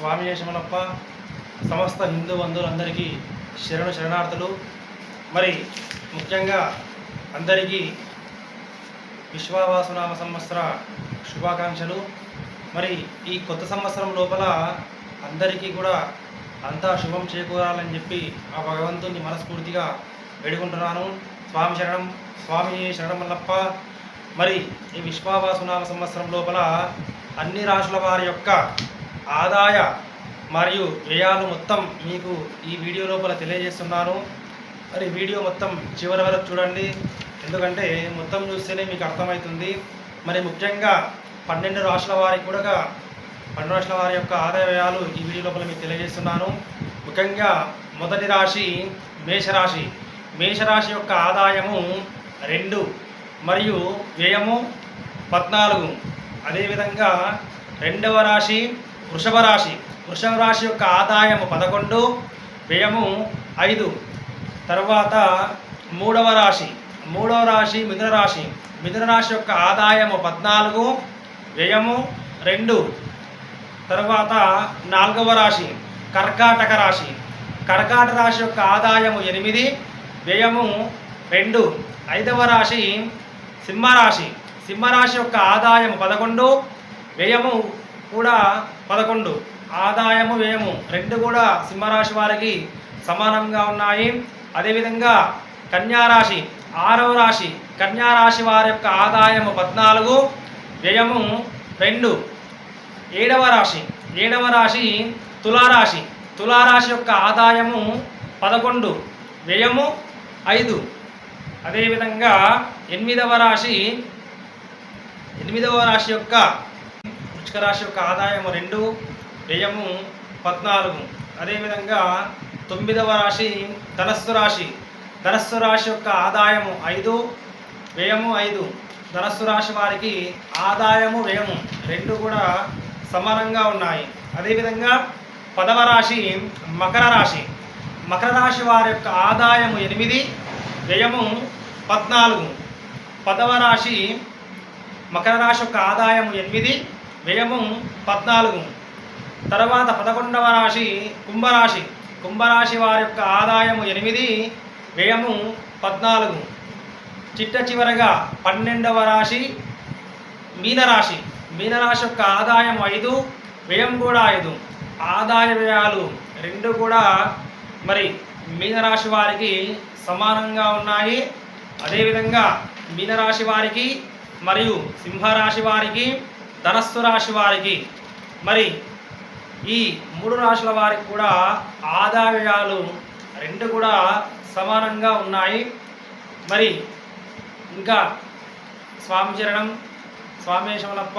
స్వామి యశమలప్ప సమస్త హిందూ బంధువులందరికీ శరణు శరణార్థులు. మరి ముఖ్యంగా అందరికీ విశ్వావాసునామ సంవత్సర శుభాకాంక్షలు. మరి ఈ కొత్త సంవత్సరం లోపల అందరికీ కూడా అంతా శుభం చేకూరాలని చెప్పి ఆ భగవంతుని మనస్ఫూర్తిగా వేడుకుంటున్నాను. స్వామి శరణం స్వామి శరణం మరి ఈ విశ్వావాసునామ సంవత్సరం లోపల అన్ని రాశుల వారి యొక్క ఆదాయ మరియు వ్యయాలు మొత్తం మీకు ఈ వీడియో లోపల తెలియజేస్తున్నాను. మరి వీడియో మొత్తం చివరి వరకు చూడండి. ఎందుకంటే మొత్తం చూస్తేనే మీకు అర్థమవుతుంది. మరి ముఖ్యంగా పన్నెండు రాష్ట్రాల వారికి కూడా పన్నెండు రాష్ట్రాల వారి యొక్క ఆదాయ వ్యయాలు ఈ వీడియో లోపల మీకు తెలియజేస్తున్నాను. ముఖ్యంగా మొదటి రాశి మేషరాశి. మేషరాశి యొక్క ఆదాయము రెండు మరియు వ్యయము పద్నాలుగు. అదేవిధంగా రెండవ రాశి వృషభ రాశి వృషభ రాశి యొక్క ఆదాయము పదకొండు వ్యయము ఐదు. తర్వాత మూడవ రాశి. మూడవ రాశి మిథున రాశి. మిథున రాశి యొక్క ఆదాయము పద్నాలుగు వ్యయము రెండు. తర్వాత నాలుగవ రాశి కర్కాటక రాశి. కర్కాటక రాశి యొక్క ఆదాయము ఎనిమిది వ్యయము రెండు. ఐదవ రాశి సింహరాశి. సింహరాశి యొక్క ఆదాయము పదకొండు వ్యయము కూడా పదకొండు. ఆదాయము వ్యయము రెండు కూడా సింహరాశి వారికి సమానంగా ఉన్నాయి. అదేవిధంగా కన్యారాశి ఆరవ రాశి కన్యారాశి వారి యొక్క ఆదాయము పద్నాలుగు వ్యయము రెండు. ఏడవ రాశి ఏడవ రాశి తులారాశి. తులారాశి యొక్క ఆదాయము పదకొండు వ్యయము ఐదు. అదేవిధంగా ఎనిమిదవ రాశి ఎనిమిదవ రాశి యొక్క వృచ్చిక రాశి యొక్క ఆదాయము రెండు వ్యయము పద్నాలుగు. అదేవిధంగా తొమ్మిదవ రాశి ధనస్సు రాశి. ధనస్సు రాశి యొక్క ఆదాయము ఐదు వ్యయము ఐదు. ధనస్సు రాశి వారికి ఆదాయము వ్యయము రెండు కూడా సమానంగా ఉన్నాయి. అదేవిధంగా పదవ రాశి మకర రాశి. మకర రాశి వారి యొక్క ఆదాయము ఎనిమిది వ్యయము పద్నాలుగు. పదవ రాశి మకర రాశి యొక్క ఆదాయము ఎనిమిది వ్యయము పద్నాలుగు. తర్వాత పదకొండవ రాశి కుంభరాశి. కుంభరాశి వారి యొక్క ఆదాయము ఎనిమిది వ్యయము పద్నాలుగు. చిట్ట చివరగా పన్నెండవ రాశి మీనరాశి. మీనరాశి యొక్క ఆదాయం ఐదు వ్యయం కూడా ఐదు. ఆదాయ వ్యయాలు రెండు కూడా మరి మీనరాశి వారికి సమానంగా ఉన్నాయి. అదేవిధంగా మీనరాశి వారికి మరియు సింహరాశి వారికి ధనస్సు రాశి వారికి. మరి ఈ మూడు రాశుల వారికి కూడా ఆదాయాలు రెండు కూడా సమానంగా ఉన్నాయి. మరి ఇంకా స్వామి చరణం స్వామి శమలప్ప